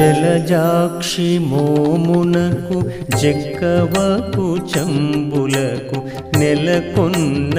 జలజాక్షి మోమునకు జక్కవకు చంబులకు నెలకొన్న